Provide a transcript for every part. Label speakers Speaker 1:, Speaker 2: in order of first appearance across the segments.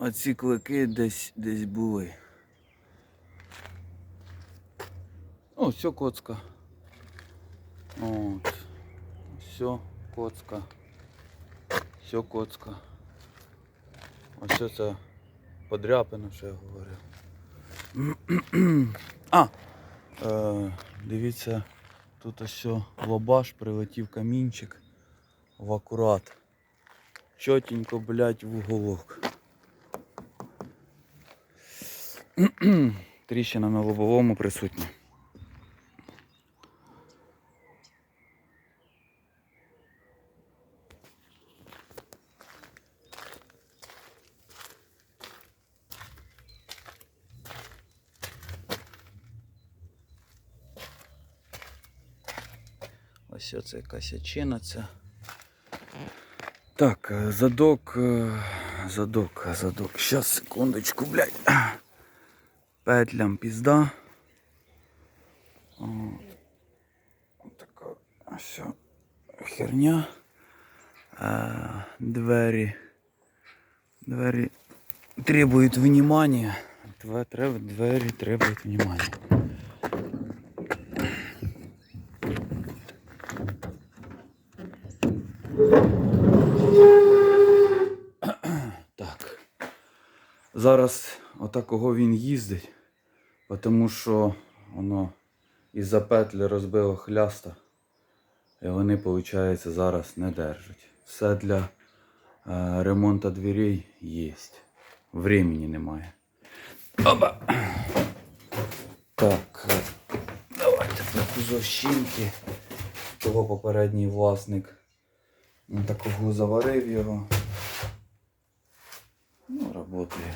Speaker 1: оці клики десь десь були. О, все коцка. От. Все коцка. Все коцка. Ось це подряпина, що я говорив. А! Е, дивіться, тут ось лобаш, прилетів камінчик в акурат. Чотенько, блядь, в уголок. Тріщина на лобовому присутня. Ось це якась ячина ця. Так, е, задок, е, задок, задок. Щас, секундочку, блядь. Петлям пізда. От така ось херня. Е, Двері. Двері требують Треба, двері требують внимания. Так. Зараз отакого він їздить, тому що воно із-за петлі розбило хляста. І вони, виходить, зараз не держать. Все для е, ремонту дверей є. Времени немає. Оба! Так. е, Давайте таку зовщинки. Чого попередній власник такого заварив його. Ну, работає.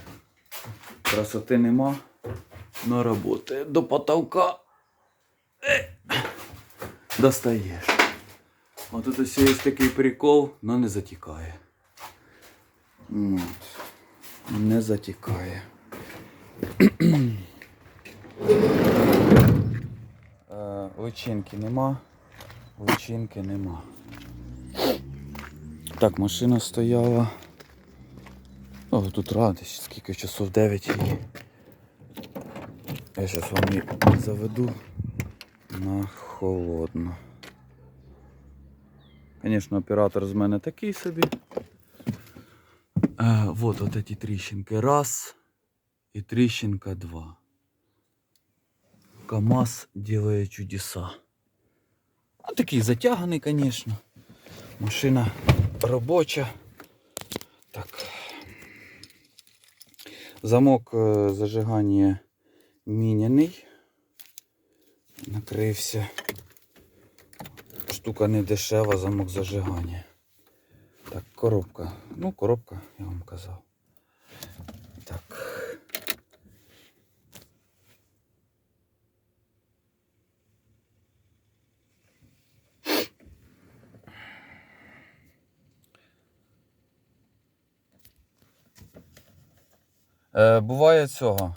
Speaker 1: Красоти нема, но работає. До потолка е, достаєш. От тут ось є такий прикол, но не затікає. От. Не затікає. Е, Личинки нема. Личинки нема. Так, машина стояла. О, тут радість, скільки часов 9 її. Я зараз вам її заведу на холодно. Звісно, оператор з мене такий собі. Е, вот от эти тріщинки. Раз і тріщинка два. КАМАЗ делає чудеса. А такий затяганий, звісно. Машина робоча. Так. Замок е, зажигання міняний. Накрився. Штука не дешева, замок зажигання. Так, коробка. Ну, коробка, я вам казав. Так. Е, буває цього.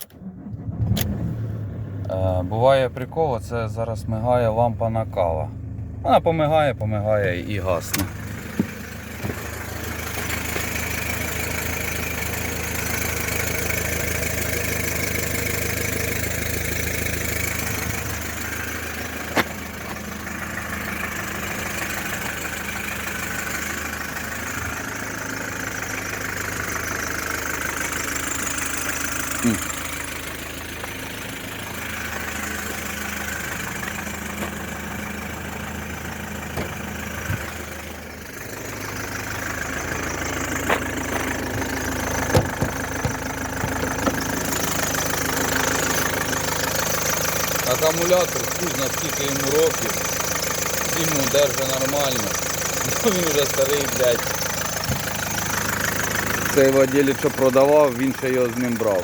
Speaker 1: Е, буває прикол, це зараз мигає лампа накала. Вона помигає, помигає і гасне. Акумулятор, на скільки йому років. Зиму держить нормально. Ну він вже старий, блядь. Цей владелець, що продавав, він ще його з ним брав.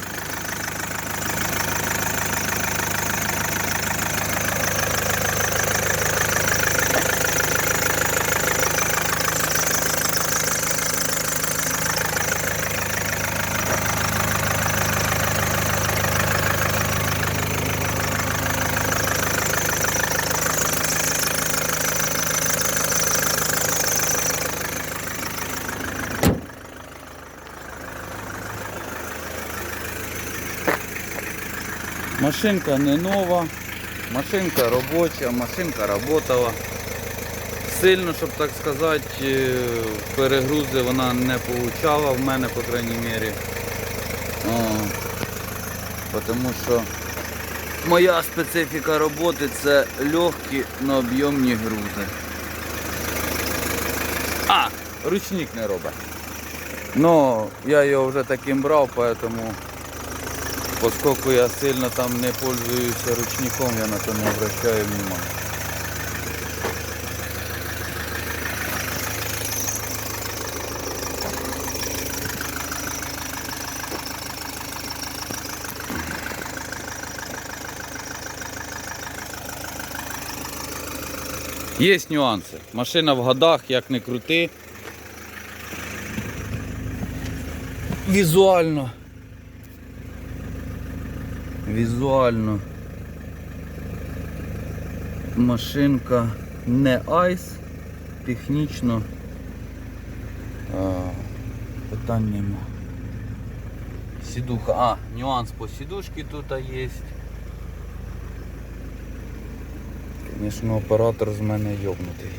Speaker 1: Машинка не нова, машинка робоча, машинка работала. Сильно, щоб так сказати, е, перегрузи вона не получала в мене, по крайній мірі. Тому що моя специфіка роботи це легкі, но об'ємні грузи. А, ручник не робить. Ну, я його вже таким брав, поэтому поскольку я сильно там не пользуюся ручником, я на то не обращаю внимания. Є нюанси. Машина в годах, як не крути. Візуально. Візуально. Машинка не айс, технічно. А, питань нема. Сідуха. А, нюанс по сідушці тут є. Звісно, оператор з мене йобнутий.